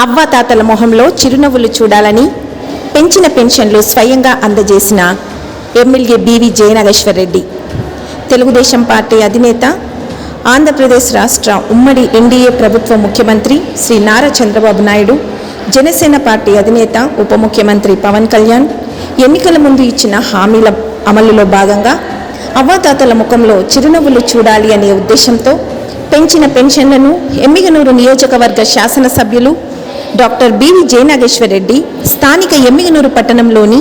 అవ్వాతాతల మొహంలో చిరునవ్వులు చూడాలని పెంచిన పెన్షన్లు స్వయంగా అందజేసిన MLA BV Jayanageswara Reddy Telugu Desam party అధినేత ఆంధ్రప్రదేశ్ రాష్ట్ర ఉమ్మడి ఎన్డీఏ ప్రభుత్వ ముఖ్యమంత్రి శ్రీ నారా చంద్రబాబు నాయుడు జనసేన పార్టీ అధినేత ఉప ముఖ్యమంత్రి పవన్ కళ్యాణ్ ఎన్నికల ముందు ఇచ్చిన హామీల అమలులో భాగంగా అవ్వాతాతల ముఖంలో చిరునవ్వులు చూడాలి అనే ఉద్దేశంతో పెంచిన పెన్షన్లను ఎమ్మిగనూరు నియోజకవర్గ శాసనసభ్యులు డాక్టర్ బివి జయనాగేశ్వరరెడ్డి స్థానిక ఎమ్మిగనూరు పట్టణంలోని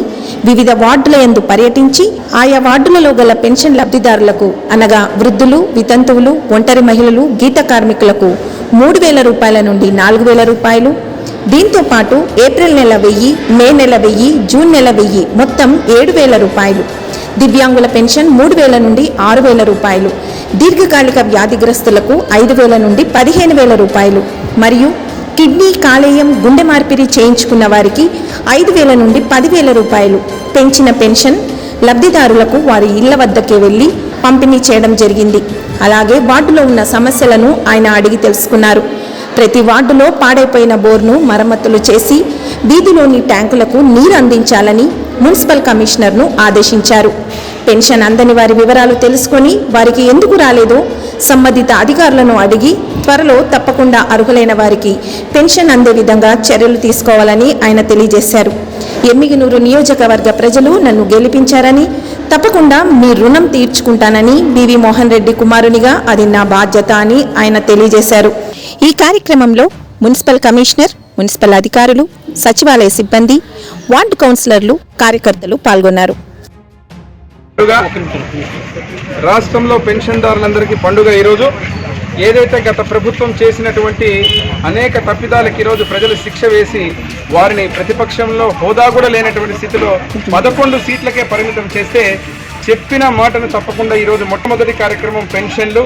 వివిధ వార్డుల యందు పర్యటించి ఆయా వార్డులలో గల పెన్షన్ లబ్ధిదారులకు అనగా వృద్ధులు వితంతువులు ఒంటరి మహిళలు గీత కార్మికులకు మూడు వేల రూపాయల నుండి నాలుగు వేల రూపాయలు. దీంతో పాటు ఏప్రిల్ నెల వెయ్యి మే నెల వెయ్యి జూన్ నెల వెయ్యి మొత్తం ఏడు వేల రూపాయలు. దివ్యాంగుల పెన్షన్ మూడు వేల నుండి ఆరు వేల రూపాయలు. దీర్ఘకాలిక వ్యాధిగ్రస్తులకు ఐదు వేల నుండి పదిహేను వేల రూపాయలు. మరియు కిడ్నీ కాలేయం గుండె మార్పిడి చేయించుకున్న వారికి ఐదు వేల నుండి పదివేల రూపాయలు పెంచిన పెన్షన్ లబ్ధిదారులకు వారి ఇళ్ళ వద్దకే వెళ్ళి పంపిణీ చేయడం జరిగింది. అలాగే వార్డులో ఉన్న సమస్యలను ఆయన అడిగి తెలుసుకున్నారు. ప్రతి వార్డులో పాడైపోయిన బోర్ను మరమ్మతులు చేసి వీధిలోని ట్యాంకులకు నీరు అందించాలని మున్సిపల్ కమిషనర్ను ఆదేశించారు. పెన్షన్ అందని వారి వివరాలు తెలుసుకొని వారికి ఎందుకు రాలేదో సంబంధిత అధికారులను అడిగి త్వరలో తప్పకుండా అర్హులైన వారికి పెన్షన్ అందే విధంగా చర్యలు తీసుకోవాలని ఆయన తెలియజేశారు. ఎమ్మిగినూరు నియోజకవర్గ ప్రజలు నన్ను గెలిపించారని తప్పకుండా మీ రుణం తీర్చుకుంటానని బివి మోహన్ రెడ్డి కుమారునిగా అది నా బాధ్యత అని ఆయన తెలియజేశారు. ఈ కార్యక్రమంలో మున్సిపల్ కమిషనర్ మున్సిపల్ అధికారులు సచివాలయ సిబ్బంది వార్డు కౌన్సిలర్లు కార్యకర్తలు పాల్గొన్నారు. రాష్ట్రంలో పెన్షన్దారులందరికీ పండుగ ఈరోజు. ఏదైతే గత ప్రభుత్వం చేసినటువంటి అనేక తప్పిదాలకు ఈరోజు ప్రజలు శిక్ష వేసి వారిని ప్రతిపక్షంలో హోదా కూడా లేనటువంటి స్థితిలో పదకొండు సీట్లకే పరిమితం చేస్తే చెప్పిన మాటను తప్పకుండా ఈరోజు మొట్టమొదటి కార్యక్రమం పెన్షన్లు.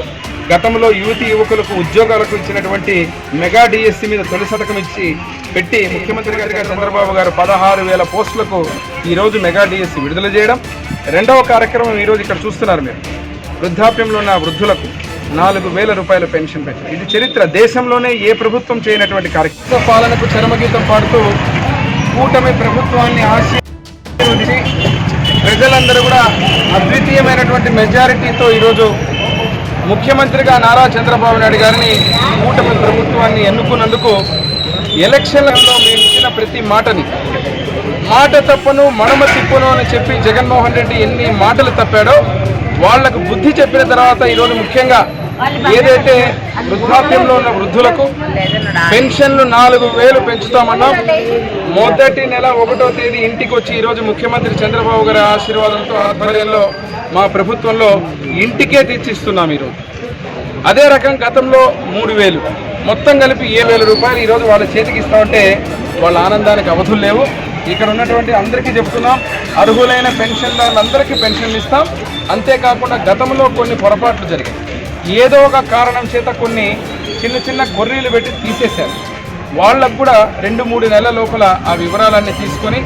గతంలో యువతి యువకులకు ఉద్యోగాలకు ఇచ్చినటువంటి మెగా డిఎస్సి మీద తొలి శతకం ఇచ్చి పెట్టి ముఖ్యమంత్రి గారిగా చంద్రబాబు గారు పదహారు వేల పోస్టులకు ఈరోజు మెగా డిఎస్సి విడుదల చేయడం. రెండవ కార్యక్రమం ఈరోజు ఇక్కడ చూస్తున్నారు మీరు. వృద్ధాప్యంలో ఉన్న వృద్ధులకు నాలుగు వేల రూపాయల పెన్షన్ పెంచడం ఇది చరిత్ర. దేశంలోనే ఏ ప్రభుత్వం చేయనటువంటి కార్యక్రమం? పాలనకు చరమగీతం పాడుతూ కూటమి ప్రభుత్వాన్ని ఆశీర్వదించి ప్రజలందరూ కూడా అద్వితీయమైనటువంటి మెజారిటీతో ఈరోజు ముఖ్యమంత్రిగా నారా చంద్రబాబు నాయుడు గారిని కూటమి ప్రభుత్వాన్ని ఎన్నుకున్నందుకు ఎలక్షన్లలో మేము ఇచ్చిన ప్రతి మాటని మాట తప్పను మడమ తిప్పును అని చెప్పి జగన్మోహన్ రెడ్డి ఎన్ని మాటలు తప్పాడో వాళ్ళకు బుద్ధి చెప్పిన తర్వాత ఈరోజు ముఖ్యంగా ఏదైతే వృద్ధాప్యంలో ఉన్న వృద్ధులకు పెన్షన్లు నాలుగు వేలు పెంచుతామన్నాం మొదటి నెల ఒకటో తేదీ ఇంటికి వచ్చి ఈరోజు ముఖ్యమంత్రి చంద్రబాబు గారి ఆశీర్వాదంతో ఆధ్వర్యంలో మా ప్రభుత్వంలో ఇంటికే తెచ్చిస్తున్నాం ఈరోజు. అదే రకం గతంలో మూడు వేలు. మొత్తం కలిపి ఏ వేల రూపాయలు ఈరోజు వాళ్ళ చేతికి ఇస్తామంటే వాళ్ళ ఆనందానికి అవధులు లేవు. ఇక్కడ ఉన్నటువంటి అందరికీ చెప్తున్నాం అర్హులైన పెన్షన్దారులందరికీ పెన్షన్లు ఇస్తాం. అంతేకాకుండా గతంలో కొన్ని పొరపాట్లు జరిగాయి. ఏదో ఒక కారణం చేత కొన్ని చిన్న చిన్న గొర్రెలు పెట్టి తీసేశారు. వాళ్ళకు కూడా రెండు మూడు నెలల లోపల ఆ వివరాలన్నీ తీసుకొని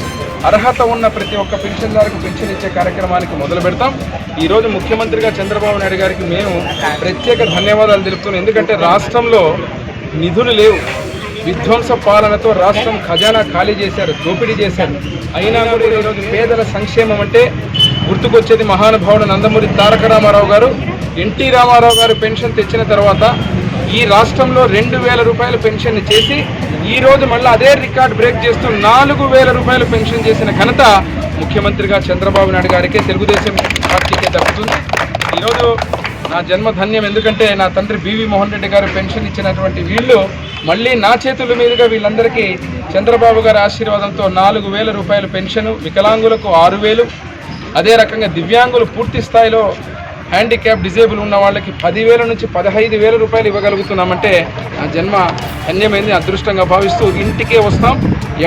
అర్హత ఉన్న ప్రతి ఒక్క పెన్షన్దారుకు పెన్షన్ ఇచ్చే కార్యక్రమానికి మొదలు పెడతాం. ఈరోజు ముఖ్యమంత్రిగా చంద్రబాబు నాయుడు గారికి మేము ప్రత్యేక ధన్యవాదాలు తెలుపుతున్నాం. ఎందుకంటే రాష్ట్రంలో నిధులు లేవు. విధ్వంస పాలనతో రాష్ట్రం ఖజానా ఖాళీ చేశారు దోపిడీ చేశారు. అయినా కూడా ఈరోజు పేదల సంక్షేమం అంటే గుర్తుకొచ్చేది మహానుభావుడు నందమూరి తారక రామారావు గారు. ఎన్టీ రామారావు గారు పెన్షన్ తెచ్చిన తర్వాత ఈ రాష్ట్రంలో రెండు వేల రూపాయల పెన్షన్ చేసి ఈరోజు మళ్ళీ అదే రికార్డ్ బ్రేక్ చేస్తూ నాలుగు వేల రూపాయలు పెన్షన్ చేసిన ఘనత ముఖ్యమంత్రిగా చంద్రబాబు నాయుడు గారికే తెలుగుదేశం పార్టీకే దక్కుతుంది. ఈరోజు నా జన్మ ధన్యం ఎందుకంటే నా తండ్రి బివి మోహన్ రెడ్డి గారు పెన్షన్ ఇచ్చినటువంటి వీళ్ళు మళ్ళీ నా చేతుల మీదుగా వీళ్ళందరికీ చంద్రబాబు గారి ఆశీర్వాదంతో నాలుగు వేల రూపాయల పెన్షన్ వికలాంగులకు ఆరు వేలు అదే రకంగా దివ్యాంగులు పూర్తి స్థాయిలో హ్యాండిక్యాప్ డిజేబుల్ ఉన్న వాళ్ళకి పదివేల నుంచి పదహైదు వేల రూపాయలు ఇవ్వగలుగుతున్నామంటే నా జన్మ ధన్యమైంది అదృష్టంగా భావిస్తూ ఇంటికే వస్తాం.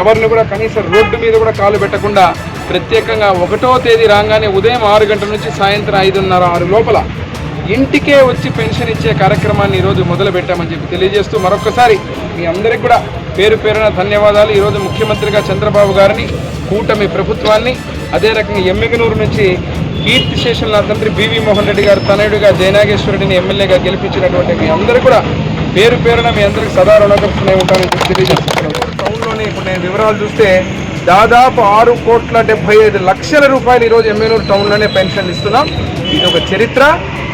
ఎవరిని కూడా కనీసం రోడ్డు మీద కూడా కాలు పెట్టకుండా ప్రత్యేకంగా ఒకటో తేదీ రాగానే ఉదయం ఆరు గంటల నుంచి సాయంత్రం ఐదున్నర ఆరు లోపల ఇంటికే వచ్చి పెన్షన్ ఇచ్చే కార్యక్రమాన్ని ఈరోజు మొదలు పెట్టామని చెప్పి తెలియజేస్తూ మరొకసారి మీ అందరికీ కూడా పేరు పేరున ధన్యవాదాలు. ఈరోజు ముఖ్యమంత్రిగా చంద్రబాబు గారిని కూటమి ప్రభుత్వాన్ని అదే రకంగా ఎమ్మిగనూరు నుంచి కీర్తి శేషన్ నా తండ్రి బివి మోహన్ రెడ్డి గారు తనయుడిగా జయనాగేశ్వరుడిని ఎమ్మెల్యేగా గెలిపించినటువంటి మీ అందరూ కూడా పేరు పేరున మీ అందరికి సదా రుణకర్తనే ఉంటానని చెప్పి తెలియజేస్తున్నాను. ఇప్పుడు నేను వివరాలు చూస్తే దాదాపు ఆరు కోట్ల డెబ్బై ఐదు లక్షల రూపాయలు ఈరోజు ఎమ్మెనూరు టౌన్లోనే పెన్షన్లు ఇస్తున్నాం. ఇది ఒక చరిత్ర.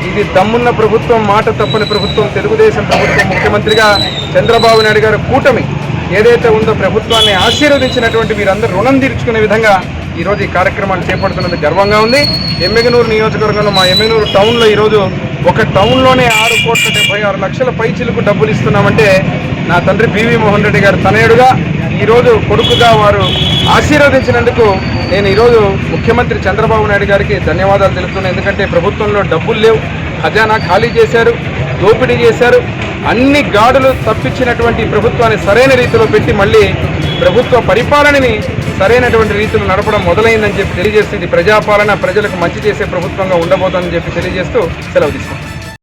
ఇది దమ్మున్న ప్రభుత్వం మాట తప్పని ప్రభుత్వం తెలుగుదేశం ప్రభుత్వం ముఖ్యమంత్రిగా చంద్రబాబు నాయుడు గారు కూటమి. ఏదైతే ఉందో ప్రభుత్వాన్ని ఆశీర్వదించినటువంటి వీరందరూ రుణం తీర్చుకునే విధంగా ఈరోజు ఈ కార్యక్రమాన్ని చేపడుతున్నది గర్వంగా ఉంది. ఎమ్మెగనూరు నియోజకవర్గంలో మా ఎమ్మెగనూరు టౌన్లో ఈరోజు ఒక టౌన్లోనే ఆరు కోట్ల డెబ్బై ఆరు లక్షల పైచిలకు డబ్బులు ఇస్తున్నామంటే నా తండ్రి బివి మోహన్ రెడ్డి గారు తనయుడుగా ఈరోజు కొడుకుగా వారు ఆశీర్వదించినందుకు నేను ఈరోజు ముఖ్యమంత్రి చంద్రబాబు నాయుడు గారికి ధన్యవాదాలు తెలుపుతున్నాను. ఎందుకంటే ప్రభుత్వంలో డబ్బులు లేవు. ఖజానా ఖాళీ చేశారు. దోపిడీ చేశారు. అన్ని గాడులు తప్పించినటువంటి ప్రభుత్వాన్ని సరైన రీతిలో పెట్టి మళ్ళీ ప్రభుత్వ పరిపాలనని సరైనటువంటి రీతిలో నడపడం మొదలైందని చెప్పి తెలియజేస్తుంది ప్రజాపాలన ప్రజలకు మంచి చేసే ప్రభుత్వంగా ఉండబోతుందని చెప్పి తెలియజేస్తూ సెలవు తీసుకుంటాం